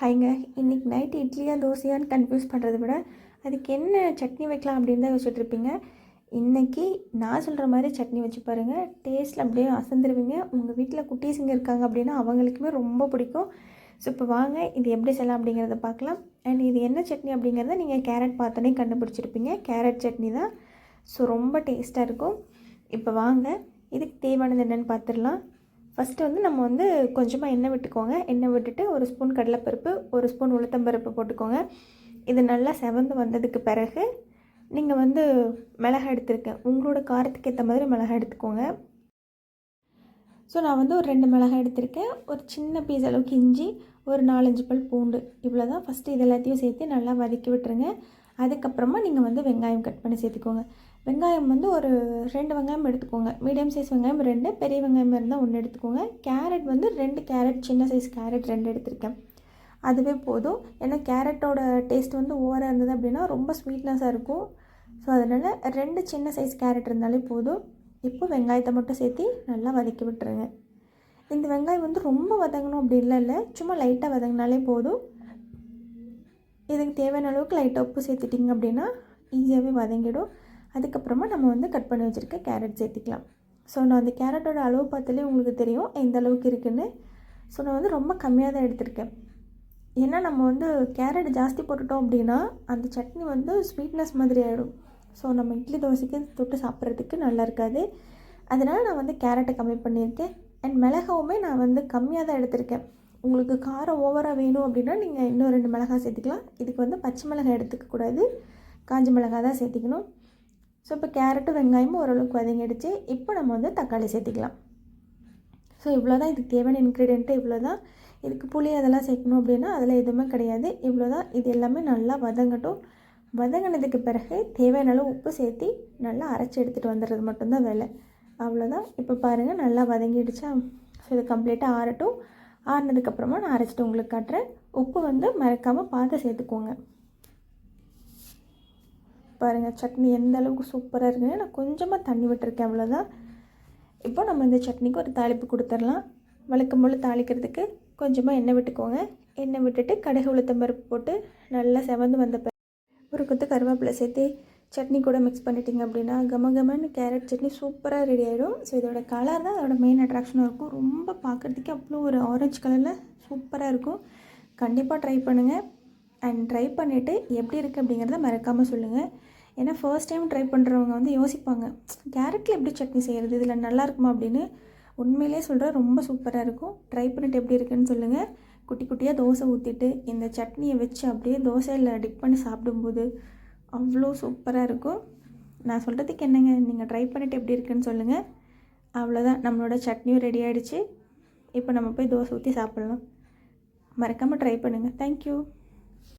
ஹைங்க இன்றைக்கி நைட் இட்லியா தோசையான்னு கன்ஃபியூஸ் பண்ணுறத விட அதுக்கு என்ன சட்னி வைக்கலாம் அப்படின்னு தான் யோசிச்சுட்டு இருப்பீங்க. இன்றைக்கி நான் சொல்கிற மாதிரி சட்னி வச்சு பாருங்கள் டேஸ்ட்டில் அப்படியே அசந்துருவீங்க. உங்கள் வீட்டில் குட்டீஸுங்க இருக்காங்க அப்படின்னா அவங்களுக்குமே ரொம்ப பிடிக்கும். ஸோ இப்போ வாங்க இது எப்படி செய்யலாம் அப்படிங்கிறத பார்க்கலாம். அண்ட் இது என்ன சட்னி அப்படிங்கிறத நீங்கள் கேரட் பார்த்தோன்னே கண்டுபிடிச்சிருப்பீங்க. கேரட் சட்னி தான். ஸோ ரொம்ப டேஸ்ட்டாக இருக்கும். இப்போ வாங்க இதுக்கு தேவையானது என்னென்னு பார்த்துடலாம். ஃபஸ்ட்டு வந்து நம்ம வந்து கொஞ்சமாக எண்ணெய் விட்டுக்கோங்க. எண்ணெய் விட்டுட்டு ஒரு ஸ்பூன் கடலைப்பருப்பு ஒரு ஸ்பூன் உளுத்தம்பருப்பு போட்டுக்கோங்க. இது நல்லா செவந்து வந்ததுக்கு பிறகு நீங்கள் வந்து மிளகாய் எடுத்துருக்கேன். உங்களோட காரத்துக்கு ஏற்ற மாதிரி மிளகாய் எடுத்துக்கோங்க. ஸோ நான் வந்து ஒரு ரெண்டு மிளகாய் எடுத்திருக்கேன். ஒரு சின்ன பீஸ் அளவுக்கு இஞ்சி ஒரு நாலஞ்சு பல் பூண்டு. இவ்வளோ தான் ஃபஸ்ட்டு இது எல்லாத்தையும் சேர்த்து நல்லா வதக்கி விட்டுருங்க. அதுக்கப்புறமா நீங்கள் வந்து வெங்காயம் கட் பண்ணி சேர்த்துக்கோங்க. வெங்காயம் வந்து ஒரு ரெண்டு வெங்காயம் எடுத்துக்கோங்க. மீடியம் சைஸ் வெங்காயம் ரெண்டு பெரிய வெங்காயம் இருந்தால் ஒன்று எடுத்துக்கோங்க. கேரட் வந்து ரெண்டு கேரட் சின்ன சைஸ் கேரட் ரெண்டு எடுத்திருக்கேன். அதுவே போதும். ஏன்னா கேரட்டோட டேஸ்ட் வந்து ஓவராக இருந்தது அப்படின்னா ரொம்ப ஸ்வீட்னஸாக இருக்கும். ஸோ அதனால் ரெண்டு சின்ன சைஸ் கேரட் இருந்தாலே போதும். இப்போ வெங்காயத்தை மட்டும் சேர்த்து நல்லா வதக்கி விட்டுருங்க. இந்த வெங்காயம் வந்து ரொம்ப வதங்கணும் அப்படி இல்லை. சும்மா லைட்டாக வதங்கினாலே போதும். இதுக்கு தேவையான அளவுக்கு லைட்டாக உப்பு சேர்த்துட்டிங்க அப்படின்னா ஈஸியாகவே வதங்கிடும். அதுக்கப்புறமா நம்ம வந்து கட் பண்ணி வச்சுருக்க கேரட் சேர்த்திக்கலாம். ஸோ நான் அந்த கேரட்டோட அளவு பார்த்தாலே உங்களுக்கு தெரியும் எந்த அளவுக்கு இருக்குன்னு. ஸோ நான் வந்து ரொம்ப கம்மியாக தான் எடுத்திருக்கேன். ஏன்னா நம்ம வந்து கேரட் ஜாஸ்தி போட்டுட்டோம் அப்படின்னா அந்த சட்னி வந்து ஸ்வீட்னஸ் மாதிரி ஆகிடும் ஸோ நம்ம இட்லி தோசைக்கு தொட்டு சாப்பிட்றதுக்கு நல்லா இருக்காது. அதனால் நான் வந்து கேரட்டை கம்மி பண்ணியிருக்கேன். அண்ட் மிளகாவுமே நான் வந்து கம்மியாக தான் எடுத்திருக்கேன். உங்களுக்கு காரம் ஓவராக வேணும் அப்படின்னா நீங்கள் இன்னும் ரெண்டு மிளகாய் சேர்த்துக்கலாம். இதுக்கு வந்து பச்சை மிளகாய் எடுத்துக்கக்கூடாது காஞ்ச மிளகாய் தான் சேர்த்திக்கணும். ஸோ இப்போ கேரட்டும் வெங்காயமும் ஓரளவுக்கு வதங்கிடுச்சு. இப்போ நம்ம வந்து தக்காளி சேர்த்திக்கலாம். ஸோ இவ்வளோ தான் இதுக்கு தேவையான இன்க்ரீடியண்ட்டு இவ்வளோ தான் இதுக்கு புளி அதெல்லாம் சேர்க்கணும் அப்படின்னா அதில் எதுவுமே கிடையாது. இவ்வளோ தான் இது எல்லாமே நல்லா வதங்கட்டும். வதங்கினதுக்கு பிறகு தேவையான அளவு உப்பு சேர்த்து நல்லா அரைச்சி எடுத்துகிட்டு வந்துடுறது மட்டும்தான் வேலை. அவ்வளோதான் இப்போ பாருங்கள் நல்லா வதங்கிடுச்சா? ஸோ இது கம்ப்ளீட்டாக ஆறட்டும். ஆறினதுக்கப்புறமா நான் அரைச்சிட்டு உங்களுக்கு காட்டுறேன். உப்பு வந்து மறக்காமல் பார்த்து சேர்த்துக்கோங்க. பாருங்கள் சட்னி எந்த அளவுக்கு சூப்பராக இருக்குன்னு நான் கொஞ்சமாக தண்ணி விட்டுருக்கேன் அவ்வளோதான் இப்போ நம்ம இந்த சட்னிக்கு ஒரு தாளிப்பு கொடுத்துடலாம். வழக்கம் போல் தாளிக்கிறதுக்கு கொஞ்சமாக எண்ணெய் விட்டுக்கோங்க. எண்ணெய் விட்டுட்டு கடுகு உளுத்தம்பருப்பு போட்டு நல்லா செவந்து வந்த ஒரு கொத்து கருவேப்பிலை சேர்த்து சட்னி கூட மிக்ஸ் பண்ணிட்டீங்க அப்படின்னா கம கமன்னு கேரட் சட்னி சூப்பராக ரெடி ஆகிடும் ஸோ இதோட கலர் தான் அதோட மெயின் அட்ராக்ஷனாக இருக்கும். ரொம்ப பார்க்குறதுக்கே அவ்வளோ ஒரு ஆரஞ்சு கலரில் சூப்பராக இருக்கும். கண்டிப்பாக ட்ரை பண்ணுங்கள் அண்ட் ட்ரை பண்ணிவிட்டு எப்படி இருக்குது அப்படிங்கிறத மறக்காமல் சொல்லுங்கள் ஏன்னா ஃபர்ஸ்ட் டைம் ட்ரை பண்ணுறவங்க வந்து யோசிப்பாங்க கேரட்டில் எப்படி சட்னி செய்கிறது இதில் நல்லா இருக்குமா அப்படின்னு. உண்மையிலே சொல்கிறேன் ரொம்ப சூப்பராக இருக்கும். ட்ரை பண்ணிவிட்டு எப்படி இருக்குன்னு சொல்லுங்கள் குட்டி குட்டியாக தோசை ஊற்றிட்டு இந்த சட்னியை வச்சு அப்படியே தோசையில் டிப் பண்ணி சாப்பிடும்போது அவ்வளோ சூப்பராக இருக்கும். நான் சொல்கிறதுக்கு என்னங்க நீங்கள் ட்ரை பண்ணிவிட்டு எப்படி இருக்குன்னு சொல்லுங்கள் அவ்வளோதான். நம்மளோட சட்னியும் ரெடி ஆகிடுச்சு இப்போ நம்ம போய் தோசை ஊற்றி சாப்பிட்லாம். மறக்காமல் ட்ரை பண்ணுங்கள் தேங்க்யூ